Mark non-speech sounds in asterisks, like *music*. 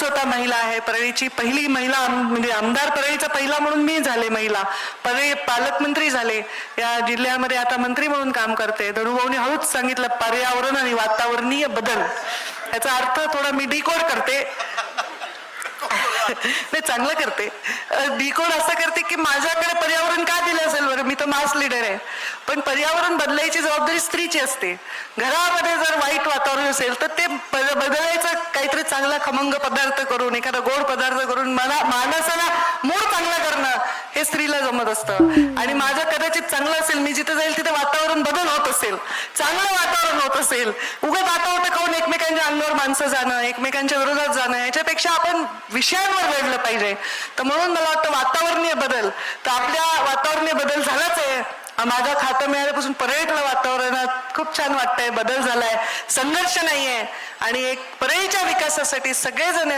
स्वतः महिला आहे. परळीची पहिली महिला म्हणजे आमदार परळीचा पहिला म्हणून मी झाले महिला. परळी पालकमंत्री झाले. या जिल्ह्यामध्ये आता मंत्री म्हणून काम करते. धनुभाऊने हळूच सांगितलं पर्यावरण आणि वातावरणीय बदल. याचा अर्थ थोडा मी डिकोड करते. *laughs* नाही चांगलं करते. डिकोड असं करते की माझ्याकडे पर्यावरण का दिलं असेल बरं? मी तर मास लीडर आहे. पण पर्यावरण बदलायची जबाबदारी स्त्रीची असते. घरामध्ये जर वाईट वातावरण असेल तर ते ब- बदलायचं काहीतरी चांगला खमंग पदार्थ करून एखादा गोड पदार्थ करून मला माणसाला मूड चांगला करणं हे स्त्रीला जमत असतं. आणि माझं कदाचित चांगलं असेल मी जिथे जाईल तिथे वातावरण बदल होत असेल. चांगलं वातावरण होत असेल. उगाच वातावरण खाऊन एकमेकांच्या अंगावर माणसं जाणं एकमेकांच्या विरोधात जाणं याच्यापेक्षा आपण विषयांवर लढलं पाहिजे. तर म्हणून मला वाटतं वातावरणीय बदल तर आपल्या वातावरणीय बदल झालाच आहे. माझं खातं मिळाल्यापासून परळीतलं वातावरणात खूप छान वाटतंय बदल झालाय संघर्ष नाहीये. आणि एक परळीच्या विकासासाठी सगळेजण